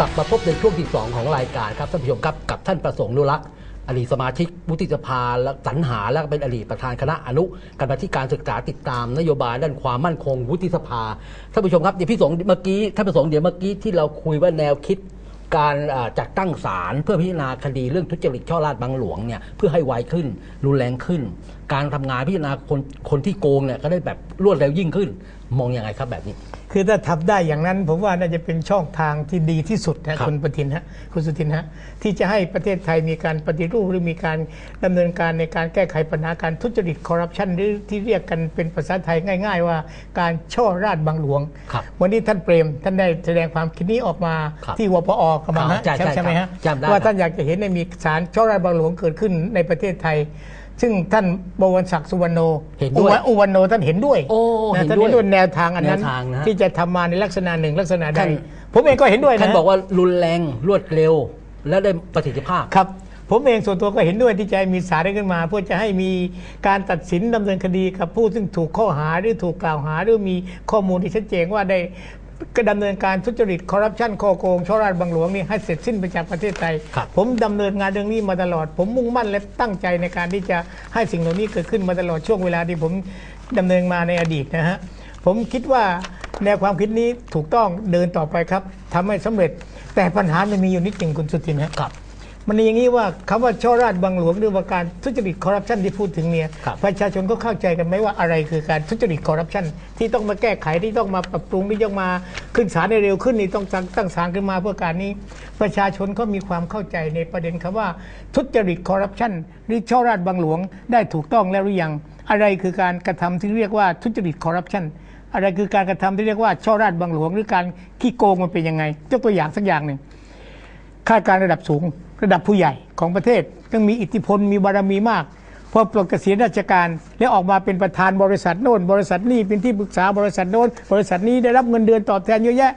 กลับมาพบในช่วงที่ 2 ของรายการครับท่านผู้ชมครับกับท่านประสงค์นุรักษ์อดีตสมาชิกวุฒิสภาและสรรหาและเป็นอดีตประธานคณะอนุกรรมาธิการศึกษาติดตาม นโยบายด้านความมั่นคงวุฒิสภาท่านผู้ชมครับเดี๋ยวพี่สงฆ์เมื่อกี้ท่านประสงค์เดี๋ยวเมื่อกี้ที่เราคุยว่าแนวคิด การอ่าจัดตั้งศาลเพื่อพิจารณาคดีเรื่องทุจริตช่อราชบังหลวงเนี่ยเพื่อให้ไวขึ้น รุนแรงขึ้น การทำงานพิจารณาคนคนที่โกงเนี่ยก็ได้แบบรวดเร็วยิ่งขึ้น มองอยังไงครับแบบนี้ คือถ้าทำได้อย่างนั้น ผมว่าน่าจะเป็นช่องทางที่ดีที่สุดครันะบคุณประทินฮะคุณสุทินฮะที่จะให้ประเทศไทยมีการปฏิรูปหรือมีการดำเนินการในการแก้ไขปัญหาการทุจริตคอร์รัปชันหรือที่เรียกกันเป็นภาษาไทยง่าย ๆ ว่าการช่อราชบังหลวง ครับวันนี้ท่านเปรมท่านได้แสดงความคิดนี้ออกมาครับที่วปอกำลังฮะใช่ใช่ใช่ไหมครัฮะบจำได้ว่าครับท่านอยากจะเห็นในมีศาลช่อราชบังหลวงเกิดขึ้นในประเทศไทย ซึ่งท่านบวรศักดิ์สุวรรณโนเห็นด้วยอุวอุวันโนท่านเห็นด้วยโอ้นะเห็นท่านด้วยเห็นด้วยแนวทางอันนั้น แนวทางนะที่จะทำมาในลักษณะหนึ่งลักษณะใดท่าน ผมเองก็เห็นด้วยนะ ท่านบอกว่ารุนแรงรวดเร็ว และได้ประสิทธิภาพ ครับผมเองส่วนตัวก็เห็นด้วยที่จะให้มีศาลได้ขึ้นมา เพื่อจะให้มีการตัดสินดำเนินคดีกับผู้ซึ่งถูกข้อหาหรือถูกกล่าวหาหรือมีข้อมูลที่ชัดเจนว่าได้ ก็ดำเนินการทุจริตคอร์รัปชันข้อโกงช่อราชบังหลวงนี่ให้เสร็จสิ้นไปจากประเทศไทย ครับผมดำเนินงานเรื่องนี้มาตลอด ผมมุ่งมั่นและตั้งใจในการที่จะให้สิ่งเหล่านี้เกิดขึ้นมาตลอดช่วงเวลาที่ผมดำเนินมาในอดีตนะฮะผมคิดว่าแนวความคิดนี้ถูกต้องเดินต่อไปครับทำให้สำเร็จแต่ปัญหามันมีอยู่นิดหนึ่งคุณสุทินฮะ ครับ มันอย่างนี้ว่าคำว่าช่อราชบังหลวงหรือว่าการทุจริตคอร์รัปชันที่พูดถึงเนี่ยครับประชาชนก็เข้าใจกันไหมว่าอะไรคือการทุจริตคอร์รัปชันที่ต้องมาแก้ไขที่ต้องมาปรับปรุงที่ต้องมาขึ้นศาลได้เร็วขึ้นนี่ต้องตั้งตั้งศาลขึ้นมาเพื่อการนี้ ประชาชนก็มีความเข้าใจในประเด็นคำว่าทุจริตคอร์รัปชันหรือช่อราชบังหลวงได้ถูกต้องแล้วหรือยัง อะไรคือการกระทำที่เรียกว่าทุจริตคอร์รัปชันอะไรคือการกระทำที่เรียกว่าช่อราชบังหลวง หรือการขี้โกงมันเป็นยังไงยกตัวอย่างสักอย่างหนึ่ง ข้าราชการระดับสูง ระดับผู้ใหญ่ของประเทศต้องมีอิทธิพลมีบารมีมากพอปลดเกษียณราชการแล้วออกมาเป็นประธานบริษัทโน่น บริษัทนี้เป็นที่ปรึกษาบริษัทโน้นบริษัทนี้ได้รับเงินเดือนตอบแทนเยอะแยะ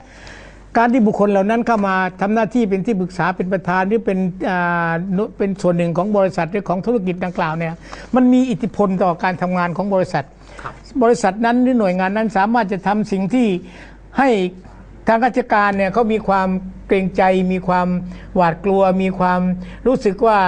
การที่บุคคลเหล่านั้นเข้ามาทำหน้าที่เป็นที่ปรึกษาเป็นประธานหรือเป็นอ่าเป็นส่วนหนึ่งของบริษัทหรือของธุรกิจดังกล่าวเนี่ยมันมีอิทธิพลต่อการทำงานของบริษัท บริษัทนั้นหรือหน่วยงานนั้นสามารถจะทำสิ่งที่ให้ ทางราชการเนี่ยเขามีความเกรงใจ มีความหวาดกลัว มีความรู้สึกว่า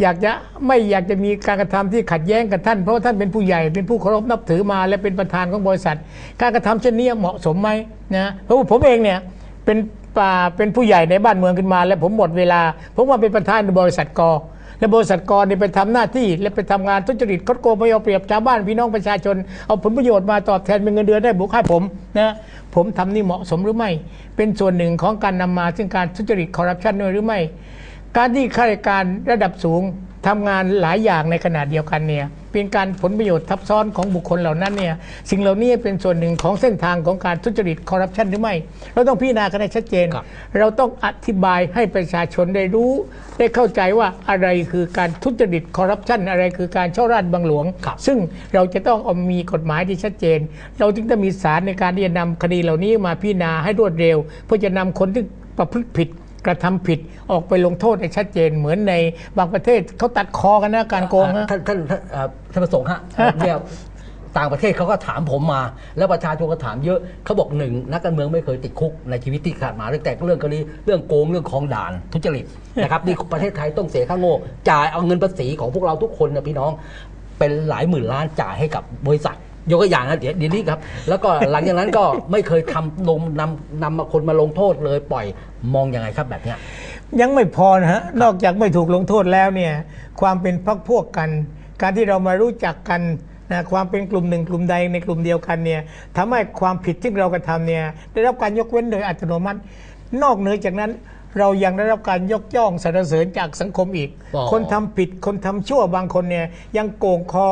อยากจะไม่อยากจะมีการกระทำที่ขัดแย้งกับท่าน เพราะว่าท่านเป็นผู้ใหญ่เป็นผู้เคารพนับถือมาและเป็นประธานของบริษัท การกระทำเช่นนี้เหมาะสมไหมนะเพราะว่าผมเองเนี่ยเป็นป่าเป็นผู้ใหญ่ในบ้านเมืองขึ้นมา และผมหมดเวลาผมว่าเป็นประธานในบริษัทกอ และบริษัทกรเนี่ยไปทำหน้าที่ และไปทำงานทุจริตคดโกงไม่เอาเปรียบชาวบ้านพี่น้องประชาชน เอาผลประโยชน์มาตอบแทนเป็นเงินเดือนได้บุคคลผมนะผมทำนี่เหมาะสมหรือไม่ เป็นส่วนหนึ่งของการนำมาซึ่งการทุจริตคอร์รัปชันด้วยหรือไม่ การที่ข้าราชการระดับสูง ทำงานหลายอย่างในขณะเดียวกันเนี่ยเป็นการผลประโยชน์ทับซ้อนของบุคคลเหล่านั้นเนี่ยสิ่งเหล่านี้เป็นส่วนหนึ่งของเส้นทางของการทุจริตคอร์รัปชันหรือไม่ เราต้องพิจารณากันให้ชัดเจนครับเราต้องอธิบายให้ประชาชนได้รู้ ได้เข้าใจว่าอะไรคือการทุจริตคอร์รัปชันอะไรคือการช่อราชบังหลวงครับซึ่งเราจะต้องเอามีกฎหมายที่ชัดเจน เราจึงต้องมีศาลในการที่จะนำคดีเหล่านี้มาพิจารณาให้รวดเร็ว เพื่อจะนำคนที่ประพฤติผิดก ระทำผิดออกไปลงโทษให้ชัดเจนเหมือนในบางประเทศเขาตัดคอกันนะการโกงนะท่านท่านท่านเอ่อท่านประสงค์ฮะเนี่ยต่างประเทศเขาก็ถามผมมา แล้วประชาชนก็ถามเยอะเขาบอกหนึ่งนักการเมืองไม่เคยติดคุกในชีวิตที่ขาดมาตั้งแต่เรื่องคดีเรื่องโกงเรื่องของด่านทุจริตนะครับนี่ประเทศไทยต้องเสียค่าโง่จ่ายเอาเงินภาษีของพวกเราทุกคนนะพี่น้องเป็นหลายหมื่นล้านจ่ายให้กับบริษัท ยกตัวอย่างนะเดี๋ยวเดี๋ยวนี้ครับ แล้วก็หลังจากนั้นก็ไม่เคยทำลงนำนำมาคนมาลงโทษเลยปล่อยมองยังไงครับแบบเนี้ย ยังไม่พอนะฮะนอกจากไม่ถูกลงโทษแล้วเนี่ยความเป็นพักพวกกัน การที่เรามารู้จักกันนะความเป็นกลุ่มหนึ่งกลุ่มใดในกลุ่มเดียวกันเนี่ยทำให้ความผิดที่เรากระทำเนี่ยได้รับการยกเว้นโดยอัตโนมัติ นอกเหนือจากนั้นเรายังได้รับการยกย่องสรรเสริญจากสังคมอีก อ๋อ คนทำผิดคนทำชั่วบางคนเนี่ยยังโกงคอ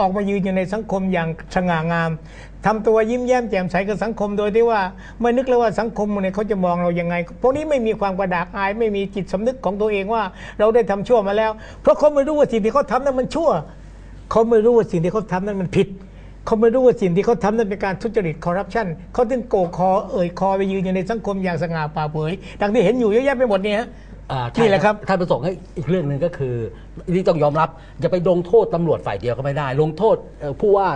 ออกมายืนอยู่ในสังคมอย่างสง่างามทำตัวยิ้มแย้มแจ่มใสกับสังคมโดยที่ว่าไม่นึกเลยว่าสังคมเนี่ยเขาจะมองเรายังไง พวกนี้ไม่มีความกระดากอายไม่มีจิตสำนึกของตัวเองว่า เราได้ทำชั่วมาแล้ว เพราะเขาไม่รู้ว่าสิ่งที่เขาทำนั้นมันชั่ว เขาไม่รู้ว่าสิ่งที่เขาทำนั้นมันผิดเขาไม่รู้ว่าสิ่งที่เขาทำนั้นเป็นการทุจริตคอร์รัปชันเขาถึงโกคอเอ่ยคอไปยืนอยู่ในสังคมอย่างสง่าผ่าเผยดังที่เห็นอยู่เยอะแยะไปหมดเนี่ยฮะ อ่าใช่นี่แหละครับ ท่านประสงค์ให้อีกเรื่องหนึ่งก็คือนี่ต้องยอมรับอย่าไปลงโทษตำรวจฝ่ายเดียวก็ไม่ได้ ลงโทษเอ่อผู้ว่า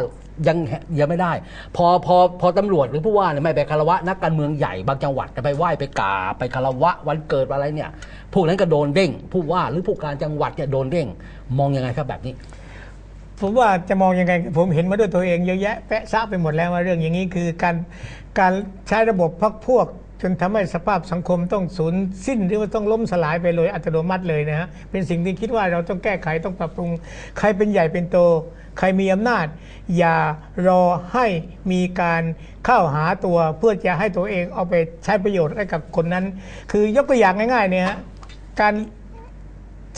ยังยังไม่ได้ พอพอพอตำรวจหรือผู้ว่าเนี่ยไม่ไปคารวะนักการเมืองใหญ่บางจังหวัดจะไปไหว้ไปกราบไปคารวะวันเกิดอะไรเนี่ยพวกนั้นก็โดนเด้ง ผู้ว่าหรือผู้การจังหวัดเนี่ยโดนเด้ง มองยังไงครับแบบนี้ ผมว่าจะมองยังไง ผมเห็นมาด้วยตัวเองเยอะแยะแปะซะไปหมดแล้วว่าเรื่องอย่างนี้คือการการใช้ระบบพักพวก จนทำให้สภาพสังคมต้องสูญสิ้นหรือว่าต้องล้มสลายไปเลยอัตโนมัติเลยนะฮะเป็นสิ่งที่คิดว่าเราต้องแก้ไขต้องปรับปรุง ใครเป็นใหญ่เป็นโต ใครมีอำนาจ อย่ารอให้มีการเข้าหาตัวเพื่อจะให้ตัวเองเอาไปใช้ประโยชน์ให้กับคนนั้น คือยกตัวอย่างง่ายๆเนี่ยการ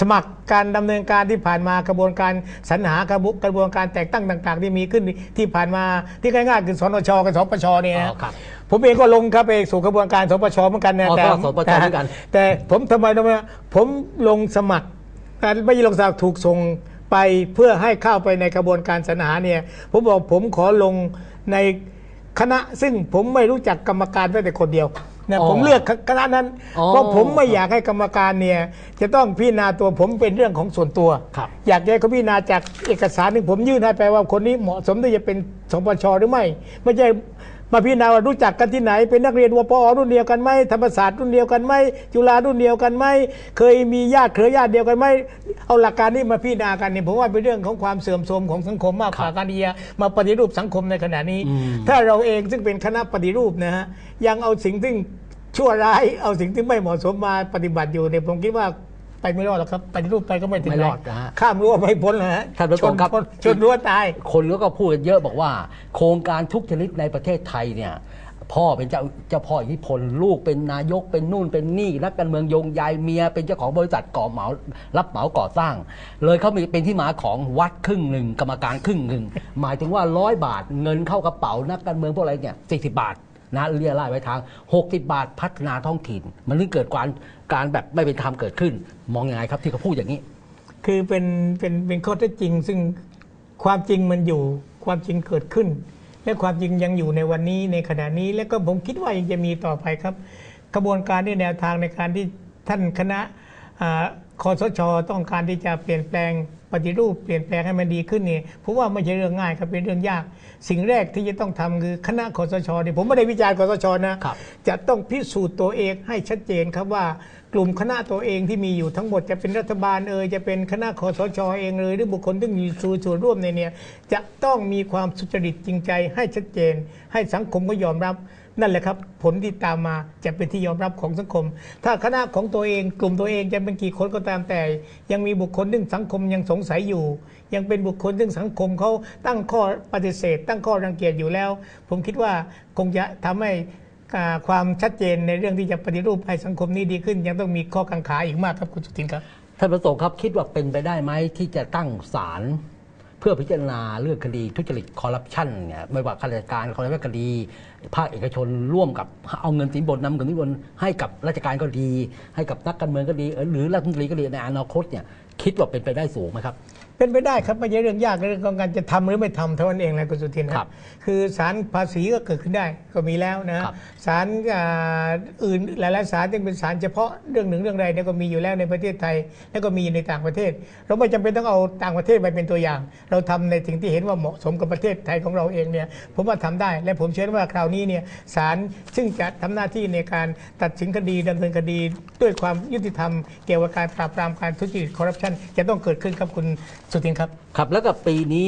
สมัครการดำเนินการที่ผ่านมากระบวนการสรรหากระบวกระบวนการแต่งตั้งต่างๆ ที่มีขึ้นที่ผ่านมาที่ง่ายๆคือสนชกับสปชเนี่ยอ๋นะอครับผมเองก็ลงครับไปสู่กระบวนการสปชเหมือนกันนะอ๋อแต่ก็สปชเหมือนกันแต่ผมทำไมทำไมผมลงสมัครการไม่ใช่ลงสมัครถูกส่งไปเพื่อให้เข้าไปในกระบวนการสรรหาเนี่ยผมบอกผมขอลงในคณะซึ่งผมไม่รู้จักกรรมการแม้แต่คนเดียว นะอ๋อผมเลือกคณะนั้นอ๋อเพราะผมไม่อยากให้กรรมการเนี่ยจะต้องพิจารณาตัวผมเป็นเรื่องของส่วนตัวครับอยากให้เขาพิจารณาจากเอกสารหนึ่งผมยื่นให้ไปว่าคนนี้เหมาะสมที่จะเป็นสปชหรือไม่ ไม่ใช่ มาพิจารณาว่ารู้จักกันที่ไหน เป็นนักเรียนวปอรุ่นเดียวกันไหมธรรมศาสตร์รุ่นเดียวกันไหมจุฬารุ่นเดียวกันไหมเคยมีญาติเครือญาติเดียวกันไหมเอาหลักการนี้มาพิจารณากันเนี่ยผมว่าเป็นเรื่องของความเสื่อมโทรมของสังคมมากกว่าการที่จะมาปฏิรูปสังคมในขณะนี้อืมถ้าเราเองซึ่งเป็นคณะปฏิรูปนะฮะยังเอาสิ่งที่ชั่วร้ายเอาสิ่งที่ไม่เหมาะสมมาปฏิบัติอยู่เนี่ยผมคิดว่า ไปไม่รอดหรอกครับปฏิรูปไปก็ไม่ถึงไม่ไหนรอดนะฮะข้ามรั้วไม่พ้นเลยฮะท่านผู้ชมครับชนชนรั้วตาย คนก็พูดกันเยอะบอกว่า โครงการทุกชนิดในประเทศไทยเนี่ยพ่อเป็นเจ้าเจ้าพ่ออิทธิพลลูกเป็นนายกเป็นนู่นเป็นนี่นักการเมืองโยงยายเมีย เป็นเจ้าของบริษัทก่อเหมา รับเหมาก่อสร้าง เลยเขามีเป็นที่มาของวัดครึ่งหนึ่งกรรมการครึ่งหนึ่งหมายถึงว่าร้อยบาทเงินเข้ากระเป๋านักการเมืองพวกอะไรเนี่ยสี่สิบาท นะเรียรายไว้ทาง 60 บาทพัฒนาท้องถิ่น มันถึงเกิดการการแบบไม่เป็นธรรมเกิดขึ้น มองยังไงครับที่เขาพูดอย่างนี้ คือเป็นเป็นเป็นข้อเท็จจริง ซึ่งความจริงมันอยู่ความจริงเกิดขึ้น และความจริงยังอยู่ในวันนี้ในขณะนี้ และก็ผมคิดว่ายังจะมีต่อไปครับกระบวนการในแนวทางในการที่ท่านคณะ คอสชต้องการที่จะเปลี่ยนแปลงปฏิรูปเปลี่ยนแปลงให้มันดีขึ้นเนี่ยผมว่าไม่ใช่เรื่องง่ายครับเป็นเรื่องยาก สิ่งแรกที่จะต้องทำคือคณะคอสชเนี่ยผมไม่ได้วิจารณ์คอสชนะครับจะต้องพิสูจน์ตัวเองให้ชัดเจนครับว่ากลุ่มคณะตัวเองที่มีอยู่ทั้งหมดจะเป็นรัฐบาลเอ่ยจะเป็นคณะคอสชเองเลยหรือบุคคลที่มีส่วนร่วมในเนี่ยจะต้องมีความสุจริตจริงใจให้ชัดเจน ให้สังคมก็ยอมรับ นั่นแหละครับ ผลที่ตามมาจะเป็นที่ยอมรับของสังคม ถ้าคณะของตัวเองกลุ่มตัวเองจะเป็นกี่คนก็ตามแต่ ยังมีบุคคลซึ่งสังคมยังสงสัยอยู่ ยังเป็นบุคคลซึ่งสังคมเขาตั้งข้อปฏิเสธ ตั้งข้อรังเกียจอยู่แล้ว ผมคิดว่าคงจะทำให้ความชัดเจนในเรื่องที่จะปฏิรูปให้สังคมนี้ดีขึ้น ยังต้องมีข้อกังขาอีกมากครับคุณสุทินครับท่านประสงค์ครับคิดว่าเป็นไปได้ไหมที่จะตั้งศาล พื่อพิจารณาเรื่องคดีทุจริตคอร์รัปชันเนี่ยไม่ว่าข้าราชการคอร์รัปชันคดี ภาคเอกชนร่วมกับเอาเงินสินบนนำเงินสินบนให้กับราชการก็ดี ให้กับนักการเมืองก็ดีเออหรือรัฐมนตรีก็ดีในอนาคตเนี่ยคิดว่าเป็นไปได้สูงไหมครับ เป็นไปได้ครับไม่ใช่เรื่องยากเรื่องของการจะทำหรือไม่ทำเท่านั้นเองนะคุณสุทินนะครับคือศาลภาษีก็เกิดขึ้นได้ก็มีแล้วนะครับศาลอ่าอื่นหลายๆศาลที่เป็นศาลเฉพาะเรื่องหนึ่งเรื่องใดเนี่ยก็มีอยู่แล้วในประเทศไทย แล้วก็มีในต่างประเทศ เราไม่จำเป็นต้องเอาต่างประเทศไปเป็นตัวอย่าง เราทำในสิ่งที่เห็นว่าเหมาะสมกับประเทศไทยของเราเองเนี่ยผมว่าทำได้ และผมเชื่อว่าคราวนี้เนี่ยศาลซึ่งจะทำหน้าที่ในการตัดสินคดีดำเนินคดีด้วยความยุติธรรม เกี่ยวกับการปราบปรามการทุจริตคอร์รัปชันจะต้องเกิดขึ้นครับคุณสุทินครับ ครับ แล้วกับปีนี้